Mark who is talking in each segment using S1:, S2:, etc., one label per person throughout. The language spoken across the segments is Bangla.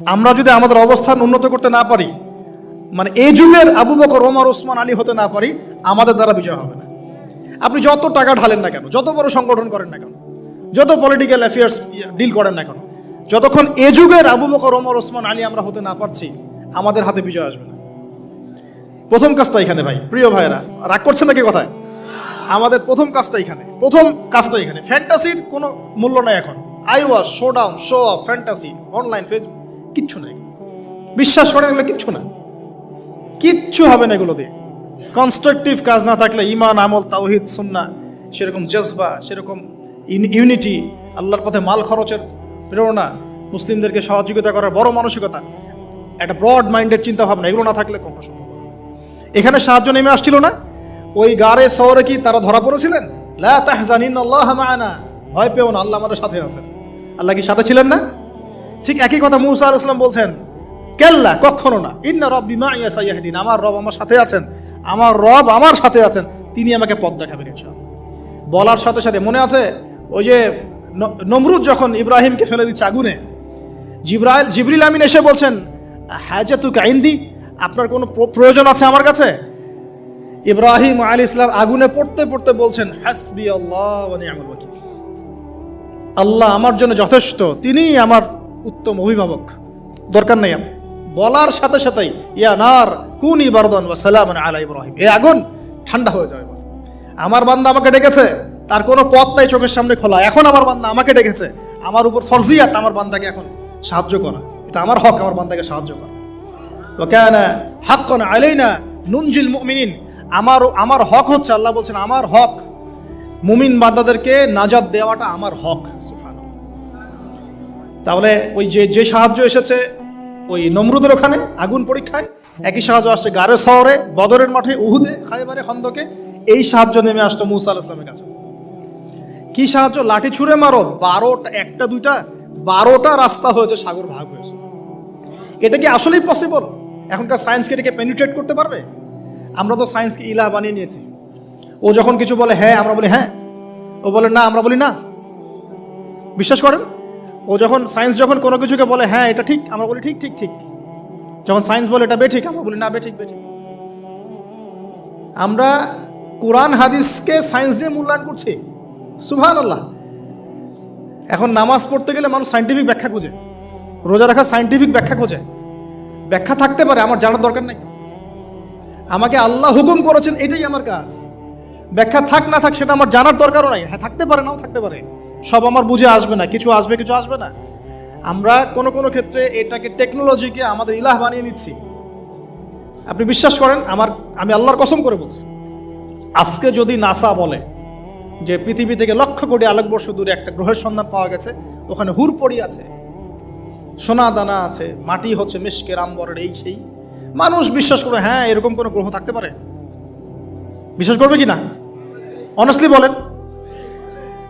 S1: আমরা যদি আমাদের অবস্থান উন্নত করতে না পারি মানে এই যুগের আবু বকর, ওমর, ওসমান, আলী হতে না পারি, আমাদের দ্বারা বিজয় হবে না। আপনি যত টাকা ঢালেন না কেন, যত বড় সংগঠন করেন না কেন, যত পলিটিক্যাল অ্যাফেয়ার্স ডিল করেন না কেন, যতক্ষণ এ যুগের আবু বকর, ওমর, ওসমান, আলী আমরা হতে না পারছি, আমাদের হাতে বিজয় আসবে না। প্রথম কাজটা এখানে ভাই, প্রিয় ভাইরা রাগ করছেন নাকি কথায়? আমাদের প্রথম কাজটা এখানে, প্রথম কাজটা এখানে। ফ্যান্টাসির কোনো মূল্য নাই এখন। Eye wash show down show off fantasy online Facebook কিচ্ছু নাই। বিশ্বাস করে এগুলো কিচ্ছু না। কিচ্ছু হবে না এগুলো দিয়ে। কনস্ট্রাকটিভ কাজ না থাকলে ইমান, আমল, তাওহিদ সুন্না সেরকম জজবা, সেরকম ইউনিটি আল্লাহর পথে মাল খরচের প্রেরণা, মুসলিমদেরকে সহযোগিতা করার বড় মানসিকতা, একটা ব্রড মাইন্ডের চিন্তা ভাবনা এগুলো না থাকলে কখনো সম্ভব এখানে সাহায্য নেমে আসছিল না। ওই গাড়ে, শহরে কি তারা ধরা পড়েছিলেন? লা তাহজানিন আল্লাহ মাআনা ভয় পেও না, আল্লাহ আমাদের সাথে আছেন। আল্লাহ কি সাথে ছিলেন না? ঠিক একই কথা মুসা আলাইহিস সালাম বলছেন, কেল্লা, কখনো না। ইন্না রব্বি মা ইয়াসাইয়াহদিন আমার রব আমার সাথে আছেন। আমার রব আমার সাথে আছেন। তিনি আমাকে পথ দেখাবেন, ইনশাআল্লাহ। বলার সাথে সাথে মনে আছে, ওই যে নমরুদ যখন ইব্রাহিমকে ফেলে দিচ্ছে আগুনে, জিব্রাইল, জিবরিল আমিন এসে বলছেন হাজাতু কাইন্দি আপনার কোনো প্রয়োজন আছে আমার কাছে? ইব্রাহিম আলী ইসলাম আগুনে পড়তে পড়তে বলছেন, হাসবি আল্লাহ আল্লাহ আমার জন্য যথেষ্ট। তিনিই আমার উত্তম অভিভাবক। দরকার নেই আমি বলার সাথে সাথেই, ইয়া নার, কুন ইবারদান ওয়া সালামান আলা ইব্রাহিম। এই আগুন ঠান্ডা হয়ে যাবে আমার বান্দা আমাকে ডেকেছে, তার কোনো পথ নাই চোখের সামনে খোলা। এখন আমার বান্দা আমাকে ডেকেছে, আমার উপর ফরজিয়াত আমার বান্দাকে এখন সাহায্য করা। এটা আমার হক, আমার বান্দাকে সাহায্য করা। ওকানা হাক্কান আলাইনা নুনজিল মুমিনিন। আমার আমার হক হচ্ছে, আল্লাহ বলছেন, আমার হক। মুমিন বান্দাদেরকে নাজাদ দেওয়াটা আমার হক। তাহলে ওই যে যে সাহায্য এসেছে, ওই নমরুদের ওখানে আগুন পরীক্ষায়, একই সাহায্য আসছে গারে শহরে, বদরের মাঠে, উহুদে, খাইবারে খন্দকে, এই সাহায্য নেমে আসতো মুসা আল ইসলামের কাছে। কি সাহায্য? লাঠি ছুঁড়ে মারো, বারোটা, একটা, দুইটা, বারোটা রাস্তা হয়েছে, সাগর ভাগ হয়েছে। এটা কি আসলেই পসিবল এখনকার সায়েন্সকে এটাকে পেনিট্রেট করতে পারবে? আমরা তো সায়েন্সকে ইলা বানিয়ে নিয়েছি। ও যখন কিছু বলে হ্যাঁ আমরা বলি হ্যাঁ। ও বলে না, আমরা বলি না। বিশ্বাস করেন? ও যখন সায়েন্স যখন কোনো কিছুকে বলে হ্যাঁ এটা ঠিক, আমরা বলি, ঠিক ঠিক ঠিক। যখন সায়েন্স বলে, এটা বেঠিক, আমরা বলি, না, বেঠিক বেঠিক। আমরা কোরআন, হাদিসকে সায়েন্স দিয়ে মূল্যায়ন করছি। সুভান আল্লাহ এখন নামাজ পড়তে গেলে মানুষ সাইন্টিফিক ব্যাখ্যা খোঁজে। রোজা রাখা সাইন্টিফিক ব্যাখ্যা খোঁজে। ব্যাখ্যা থাকতে পারে, আমার জানার দরকার নাই। আমাকে আল্লাহ হুকুম করেছেন, এটাই আমার কাজ। ব্যাখ্যা থাক, না থাক, সেটা আমার জানার দরকারও নাই। হ্যাঁ থাকতে পারে, নাও থাকতে পারে। সব আমার বুঝে আসবে না, কিছু আসবে কিছু আসবে না। আমরা কোনো কোনো ক্ষেত্রে এটাকে টেকনোলজিকে আমাদের ইলাহ বানিয়ে নিচ্ছি। আপনি বিশ্বাস করেন, আমার, আমি আল্লাহর কসম করে বলছি। আজকে যদি নাসা বলে যে পৃথিবী থেকে লক্ষ কোটি আলোকবর্ষ দূরে একটা গ্রহের সন্ধান পাওয়া গেছে, ওখানে হুর পড়ি আছে, সোনা দানা আছে, মাটি হচ্ছে মিশকের আম্বরের এই সেই, মানুষ বিশ্বাস করে হ্যাঁ এরকম কোনো গ্রহ থাকতে পারে। বিশ্বাস করবে কি না? অনেস্টলি বলেন।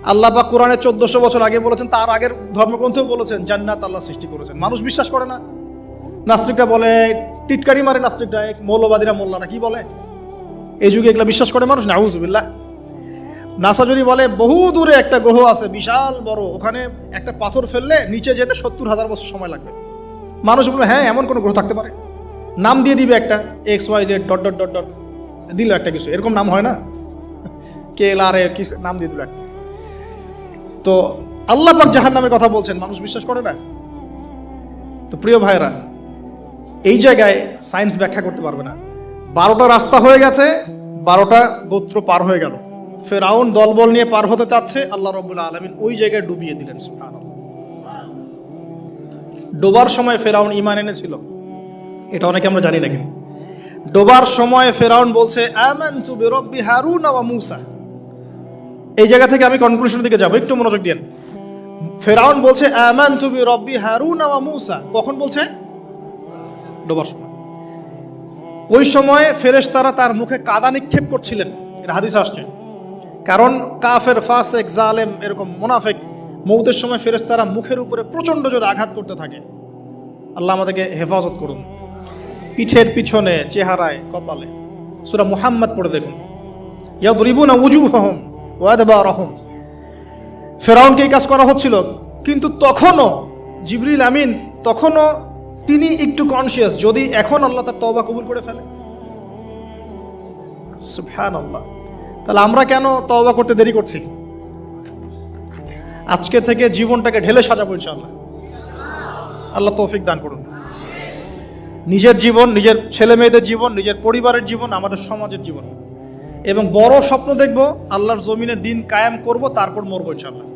S1: আল্লাহ বা কোরআনে চোদ্দশো বছর আগে বলেছেন, তার আগের ধর্মগ্রন্থেও বলেছেন, জান্নাত আল্লাহ সৃষ্টি করেছেন। মানুষ বিশ্বাস করে না। নাস্তিকরা বলে, টিটকারি মারে নাস্তিকরা মৌলবাদীরা মোল্লারা কি বলে? এই যুগে এগুলো বিশ্বাস করে মানুষ? না হুজুবিল্লাহ নাসা যদি বলে, বহু দূরে একটা গ্রহ আছে, বিশাল বড়, ওখানে একটা পাথর ফেললে নিচে যেতে সত্তর হাজার বছর সময় লাগবে। মানুষ বলবে হ্যাঁ এমন কোনো গ্রহ থাকতে পারে। নাম দিয়ে দিবে একটা, X, Y, Z, dot dot dot dot, দিল একটা কিছু। এরকম নাম হয় না? কে এল আর এর নাম দিয়ে দিল একটা। তো আল্লাহ পাক জাহান নামের কথা বলছেন, মানুষ বিশ্বাস করে না? তো প্রিয় ভাইরা এই জায়গায় সায়েন্স ব্যাখ্যা করতে পারবে না। বারোটা রাস্তা হয়ে গেছে, বারোটা গোত্র পার হয়ে গেল। ফেরাউন দলবল নিয়ে পার হতে চাচ্ছে, আল্লাহ রব্বুল্লাহ আলমিন ওই জায়গায় ডুবিয়ে দিলেন। ডোবার সময় ফেরাউন ইমান এনেছিল। এটা অনেকে আমরা জানি না কিন্তু। ডোবার সময় ফেরাউন বলছে, আমানতু বিরব্বি হারুন ওয়া মূসা। এই জায়গা থেকে আমি কনক্লুশনের দিকে যাব। একটু মনোযোগ দিন ফেরাউন বলছে, আমানতু বিরব্বি হারুন ওয়া মূসা। কখন বলছে? ডোবার সময় ওই সময় ফেরেশতারা তার মুখে কাদা নিক্ষেপ করছিলেন। এটা হাদিস আসছে। কারণ কাফের, ফাসেক, জালেম এরকম মুনাফেক, মৌতের সময় ফেরেশতারা মুখের উপরে প্রচণ্ড জোরে আঘাত করতে থাকে। আল্লাহ আমাদেরকে হেফাজত করুন। পিঠের পিছনে, চেহারায়, কপালে। সুরা মুহাম্মদ পড়ে দেখুন। ইয়াদরিবুনা উজুহহুম। ওয়া আদবারহুম ফেরাউনকে এই কাজ করা হচ্ছিল। কিন্তু তখনও জিবরিল আমিন, তখনও তিনি একটু কনসিয়াস যদি এখন আল্লাহ তার তওবা কবুল করে ফেলে। আল্লাহ তাহলে আমরা কেন তওবা করতে দেরি করছি? আজকে থেকে জীবনটাকে ঢেলে সাজাবো ইনশাআল্লাহ। আল্লাহ তৌফিক দান করুন। নিজের জীবন, নিজের ছেলে মেয়েদের জীবন, নিজের পরিবারের জীবন, আমাদের সমাজের জীবন। এবং বড় স্বপ্ন দেখব আল্লাহর জমিনে দিন কায়েম করব তারপর মরবো ইনশাআল্লাহ।